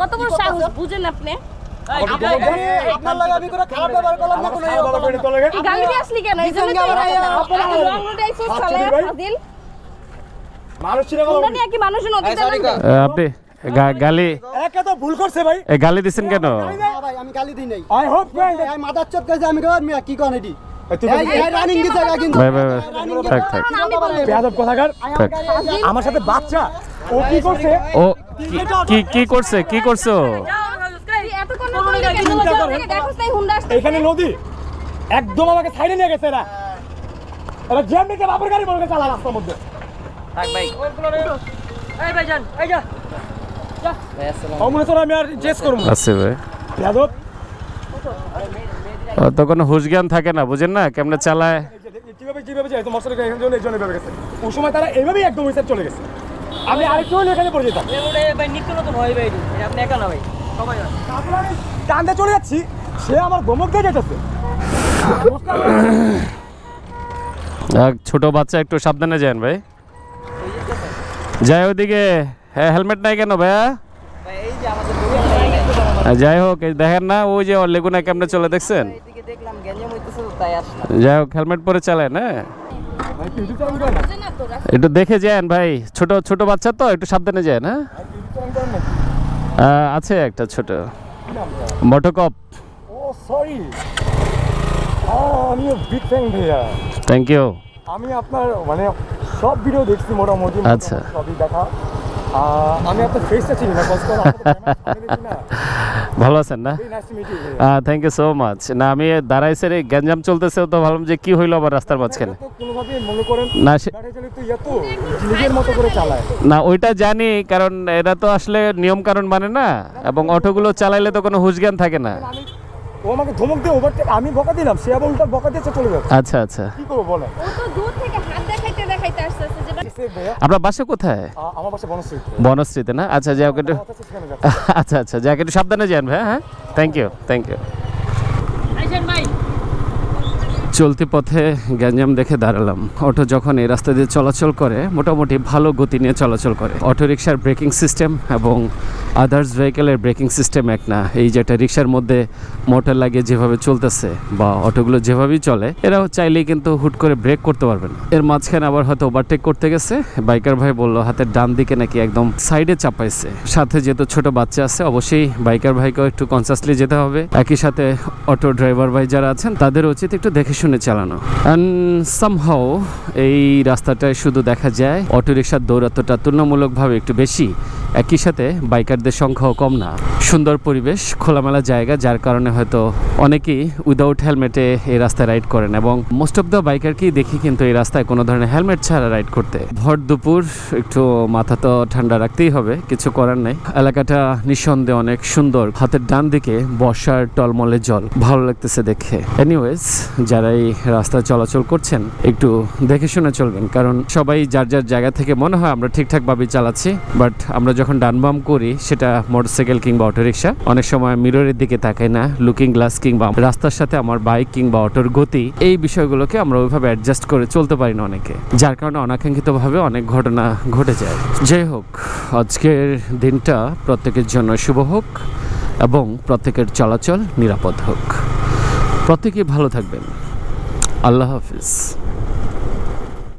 কত বড় সাহস, বুঝেন আপনি? গালি দিছেন একে তো ভুল করছে ভাই। এ, গালি দিচ্ছেন কেন? ভাই, আমি গালি দিই নাই। আই হোপ এই মাদার চোদ কইছে, আমি কই, মিয়া, কি কন এটি? ভাই ভাই ভাই আমার সাথে বাচ্চা। ও কি করছে? ও কি- করছে? কি করছ। এখানে নদী। একদম আমাকে সাইডে নিয়ে গেছে এরা। এরা জ্যাম নিতে বাপের গাড়ি বলকে চালা রাস্তার মধ্যে। তোর আমি আর চেস করব আছে ভাই। বেয়াদব। ও তো কোনো হুশ জ্ঞান থাকে না বুঝেন না? কেমনে চালায়? কীভাবে কীভাবে যায়? তোমার সাথে এখানে জন্য এই জন্য এভাবে গেছে। ওই সময় তারা এইভাবেই একদম ওই চলে গেছে। আমি আরেকটু হলে এখানে পড়ে যেতাম। তারপরে আমি টানতে চলে যাচ্ছি। সে আমার ধমক দিয়ে যেতেছে। ছোট বাচ্চা একটু সাবধানে যান ভাই। যাই ওদিকে। হ্যাঁ হেলমেট নাই কেন ভাইয়া? যাই হোক দেখেন না ওই যে লেগুনা কেমনে চলে দেখছেন? যাই হোক হেলমেট পরে চালায় না? বুঝে না তো, রাস্তা- একটু দেখে যান ভাই ছোট ছোট বাচ্চা তো একটু সাবধানে যান হ্যাঁ? আছে একটা ছোট। মোটোকপ। ও সরি। আমিও বিগ ফ্যান ভাইয়া। থ্যাংক ইউ আমি আপনার মানে সব ভিডিও দেখছি মোটামুটি আচ্ছা। সবই দেখা। আমি আপনার ফেসটা চিনি না কষ্ট ভালো আছেন না? থ্যাংক ইউ সো মাচ না আমি দাঁড়াইছে রে গ্যাঞ্জাম চলতেছে তো ভাবলাম যে কি হইল আবার রাস্তার মাঝখানে? মনে না না ওইটা জানি কারণ এরা তো আসলে নিয়ম কারণ মানে না এবং অটোগুলো চালাইলে তো কোনো হুশ জ্ঞান থাকে না। আমি ও আমাকে ধমক দিয়ে ওভারটেক আমি বকা দিলাম সে আবার উল্টা বকা দিয়েছে চলে যাচ্ছে। আচ্ছা আচ্ছা। কি করব বলেন ও তো দূর থেকে হাত দেখাইতে দেখাইতে আসতেছে যে সে ভাইয়া আপনার বাসা কোথায়? আমার বাসা বনশ্রীতে। বনশ্রীতে না? আচ্ছা যাই হোক একটু সেখানে আচ্ছা আচ্ছা যাক একটু সাবধানে যান ভাই হ্যাঁ থ্যাংক ইউ থ্যাংক ইউ চলতি পথে গ্যাঞ্জাম দেখে দাঁড়ালাম। অটো যখন এই রাস্তা দিয়ে চলাচল করে, মোটামুটি ভালো গতি নিয়ে চলাচল করে। অটো রিক্সার ব্রেকিং সিস্টেম এবং আদার্স ভেহিকেলের ব্রেকিং সিস্টেম এক না। এই যেটা রিক্সার মধ্যে মোটর লাগিয়ে যেভাবে চলতেছে বা অটোগুলো যেভাবেই চলে, এরাও চাইলেই কিন্তু হুট করে ব্রেক করতে পারবে না। এর মাঝখানে আবার হয়তো ওভারটেক করতে গেছে। বাইকার ভাই বলল, হাতের ডান দিকে নাকি একদম সাইডে চাপাইছে। সাথে যেহেতু ছোট বাচ্চা আছে, অবশ্যই বাইকার ভাইকেও একটু কনসাসলি যেতে হবে। একই সাথে অটো ড্রাইভার ভাই যারা আছেন, তাদের উচিত একটু দেখে শুনে চালানো। অ্যান্ড সামহাও এই রাস্তাটায় শুধু দেখা যায় অটোরিকশার দৌরাত্মটা তুলনামূলকভাবে একটু বেশি। একই সাথে বাইকারদের সংখ্যাও কম না। সুন্দর পরিবেশ, খোলামেলা জায়গা, যার কারণে হয়তো অনেকেই উইদাউট হেলমেটে এই রাস্তায় রাইড করেন এবং মোস্ট অফ দ্য বাইকারকেই দেখি কিন্তু এই রাস্তায় কোনো ধরনের হেলমেট ছাড়া রাইড করতে। ভর দুপুর একটু মাথা তো ঠান্ডা রাখতেই হবে, কিছু করার নেই। এলাকাটা নিঃসন্দেহে অনেক সুন্দর। হাতের ডান দিকে বর্ষার টলমলে জল। ভালো লাগতেছে দেখে। এনিওয়েজ যারা এই রাস্তায় চলাচল করছেন, একটু দেখে শুনে চলবেন। কারণ সবাই যার যার জায়গা থেকে মনে হয় আমরা ঠিকঠাকভাবেই চালাচ্ছি বাট আমরা যখন ডান বাম করি, সেটা মোটরসাইকেল কিংবা অটোরিকশা। অনেক সময় মিররের দিকে তাকাই না লুকিং গ্লাস কিংবা রাস্তার সাথে আমার বাইক কিংবা অটোর গতি। এই বিষয়গুলোকে আমরা ওইভাবে অ্যাডজাস্ট করে চলতে পারি না অনেকে। যার কারণে অনাকাঙ্ক্ষিতভাবে অনেক ঘটনা ঘটে যায়। যাই হোক, আজকের দিনটা প্রত্যেকের জন্য শুভ হোক এবং প্রত্যেকের চলাচল নিরাপদ হোক। প্রত্যেকেই ভালো থাকবেন। আল্লাহ হাফিজ।